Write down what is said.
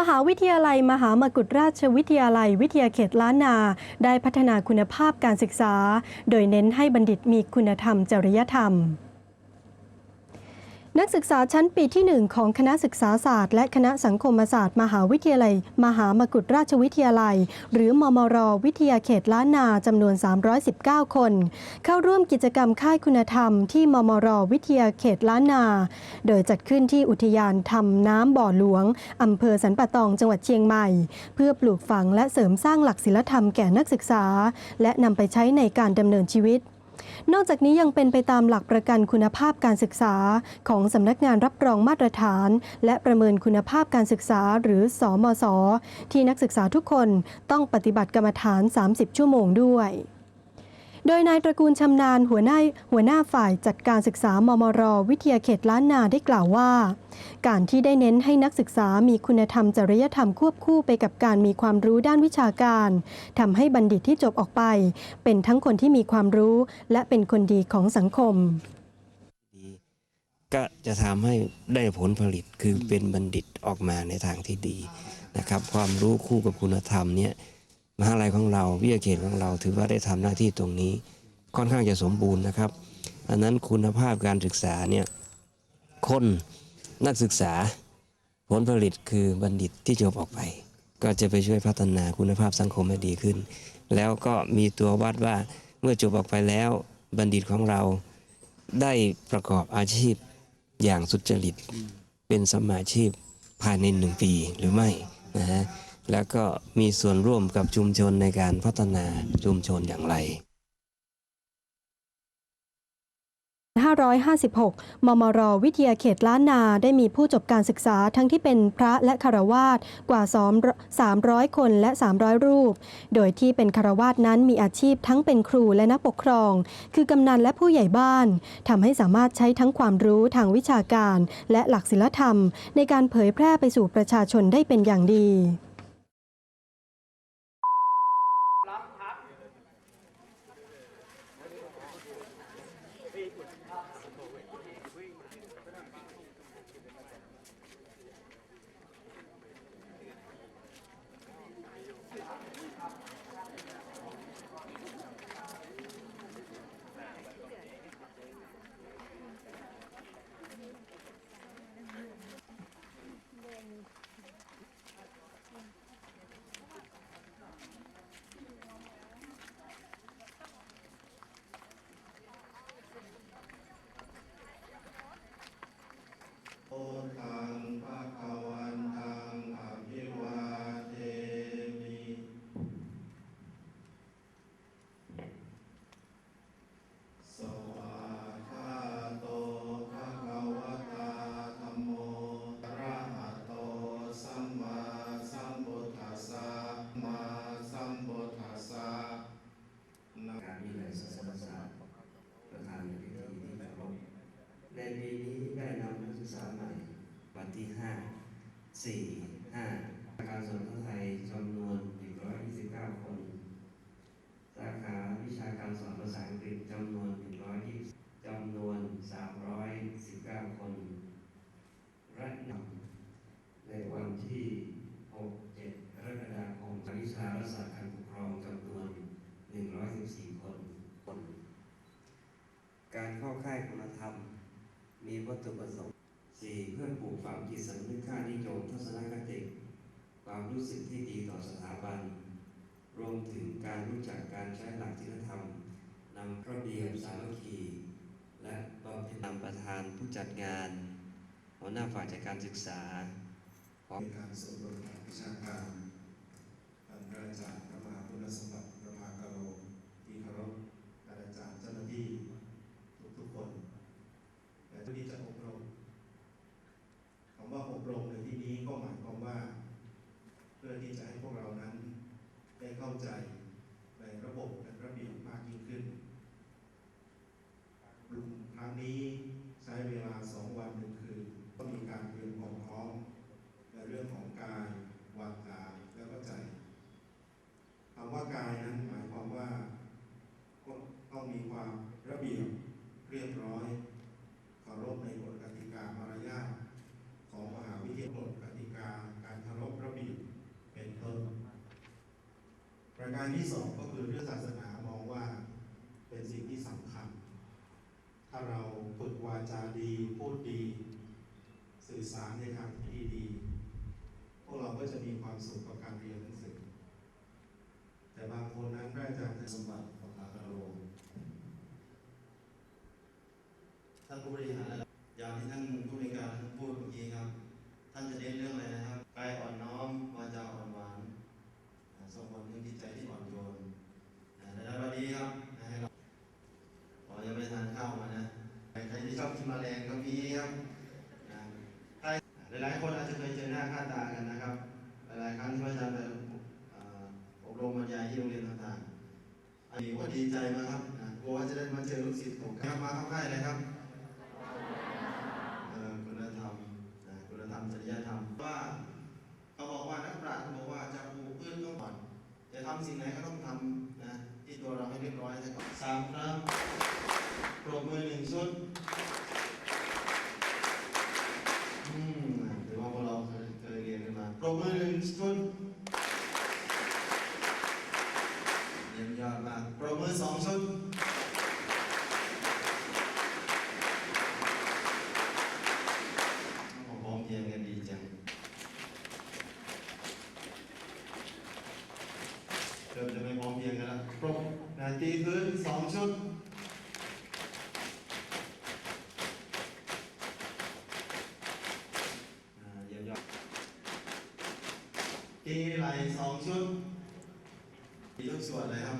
มหาวิทยาลัย มหามกุฏราชวิทยาลัย วิทยาเขตล้านนา ได้พัฒนาคุณภาพการศึกษา โดยเน้นให้บัณฑิตมีคุณธรรมจริยธรรม นักศึกษาชั้นปีที่ 1 ของคณะศึกษาศาสตร์และคณะสังคมศาสตร์มหาวิทยาลัย มหามกุฏราชวิทยาลัย หรือมมร วิทยาเขตล้านนาจำนวน 319 คน เข้าร่วมกิจกรรมค่ายคุณธรรมที่มมร วิทยาเขตล้านนา โดยจัดขึ้นที่อุทยานทำน้ำบ่อหลวงอำเภอสันป่าตองจังหวัดเชียงใหม่ เพื่อปลูกฝังและเสริมสร้างหลักศีลธรรมแก่นักศึกษา และนำไปใช้ในการดำเนินชีวิต นอกจากนี้ยังเป็นไปตามหลักประกันคุณภาพการศึกษา ของสำนักงานรับรองมาตรฐาน และประเมินคุณภาพการศึกษาหรือสอมศที่นักศึกษาทุกคนต้องปฏิบัติกรรมฐาน 30 ชั่วโมงด้วยโดยนายตระกูลชำนาญหัวหน้าหัวหน้าฝ่ายจัดการศึกษามมร วิทยาเขตล้านนาได้กล่าวว่า การที่ได้เน้นให้นักศึกษามีคุณธรรมจริยธรรมควบคู่ไปกับการมีความรู้ด้านวิชาการทำให้บัณฑิตที่จบออกไป เป็นทั้งคนที่มีความรู้ และเป็นคนดีของสังคม ก็จะทำให้ได้ผลผลิตคือเป็นบัณฑิตออกมาในทางที่ดีนะครับ ความรู้คู่กับคุณธรรมเนี่ยมหาลัยของเราวิทยาเขตของเราถือว่าได้ทำหน้าที่ตรงนี้ ค่อนข้างจะสมบูรณ์นะครับอันนั้นคุณภาพการศึกษาเนี่ยคน นักศึกษา ผลผลิตคือบัณฑิตที่จบออกไป ก็จะไปช่วยพัฒนาคุณภาพสังคมให้ดีขึ้น แล้วก็มีตัววัดว่าเมื่อจบออกไปแล้วบัณฑิตของเราได้ประกอบอาชีพอย่างสุจริต เป็นสมาชีพภายในหนึ่งปีหรือไม่นะฮะแล้วก็มีส่วนร่วมกับชุมชนในการพัฒนาชุมชนอย่างไร 556 มมร วิทยาเขตล้านนาได้มีผู้จบการศึกษาทั้งที่เป็นพระและคารวาสกว่า 300 คนและ 300 รูป โดยที่เป็นคารวาสนั้นมีอาชีพทั้งเป็นครูและนักปกครอง คือกำนันและผู้ใหญ่บ้าน ทำให้สามารถใช้ทั้งความรู้ทางวิชาการ และหลักศีลธรรม ในการเผยแพร่ไปสู่ประชาชนได้เป็นอย่างดี โอตังภะคะวันตังอภิวาเทมิสวาคาโตภะคะวะตาธัมโมอะระหะโตสัมมาสัมพุทธัสสะมาสัมพุทธัสสะนะ การวิทยาศาสตร์ศาสตร์ประธานในพิธีที่เคารพในปีนี้ได้นำนักศึกษาใหม่ ที่5 4 5การสอนภาษาไทยจำนวน 129 คน สาขาวิชาการสอนภาษาอังกฤษจำนวน 120จำนวน 319 คนและนำในวันที่ 6 7กรกฎาคมวิชารัฐศาสตร์การปกครองจำนวน 114 คน การเข้าค่ายคุณธรรม มีวัตถุประสงค์ 4. เพื่อปลูกฝังจิตสำนึกค่านิยมทัศนคติความรู้สึกที่ดีต่อสถาบัน รวมถึงการรู้จักการใช้หลักศีลธรรมนำระเบียบสามัคคี และบำเพ็ญนำประธานผู้จัดงาน หัวหน้าฝ่ายจัดการศึกษาในการสอบรมทางวิชาการท่านอาจารย์พระมหาคุณสมบัติประภากะโลที่เคารพอาจารย์เจ้าหน้าที่ทุกๆคน และที่นี้จะอบรมคำว่าอบรมในที่นี้ก็หมายความว่า เพื่อที่จะให้พ วกเรานั้นได้เข้าใจในระบบและระเบียบมากยิ่งขึ้นกลุ่มครั้งนี้ใช้เวลาสองวันหนึ่งคืนก็มีการเตรียมความพร้อม ในเรื่องของกายวาจาแล้วก็ใจคำว่ากายนั้นหมายความว่าก็ต้องมีความระเบียบเรียบร้อยเคารพในกฎกติกามารยาทของมหาวิทยาลัยกฎกติกาการเคารพระ การที่สองก็คือเรื่องศาสนามองว่าเป็นสิ่งที่สำคัญ ถ้าเราฝึกวาจาดีพูดดี สื่อสารในทางที่ดีพวกเราก็จะมีความสุขกับการเรียนหนังสือ แต่บางคนนั้นพระอาจารย์จะสมบัติของอาคารโรมท่านผู้บริหารอย่างที่ท่านผู้บริการท่านพูดเมื่อกี้ครับ ท่านจะเน้นเรื่องอะไรนะครับกายอ่อนน้อมวาจาอ่อน ส่งผลถึงจิตใจที่อ่อนโยนอ่าในวันนี้ครับนะให้เราขอยังไม่ทานข้าวมานะใครที่ชอบกินแมลงก็มีครับนะหลายๆคนอาจจะเคยเจอหน้าค่าตากันนะครับ หลายๆครั้งที่พระอาจารย์ไปอบรมบรรยายที่โรงเรียนต่างๆอันนี้ก็ดีใจมากครับนะกลัวว่าจะได้มาเจอลูกศิษย์ของครับมาเข้าค่ายเลยครับ เอ่อคุณธรรมนะคุณธรรมจริยธรรมว่าเขาบอกว่านักปราชญ์เขาบอกว่าจะปลูกพืชต้องก่อนจะ ทำสิ่งไหนก็ต้องทำนะที่ตัวเราให้เรียบร้อยซะก่อนสามครั้งปรบมือหนึ่งชุดอืมถือว่าพวกเราเคยเคยเรียนกันมาปรบมือหนึ่งชุดเยี่ยมยอดมากปรบมือสองชุด พร้อมเพรียงกันดีจังเริ่มจะไม่พร้อมเพรียงกันแล้วครบนาทีพื้นสองชุดอ่าเยี่ยมยอด ตีไหลสองชุดมีทุกส่วนเลยครับ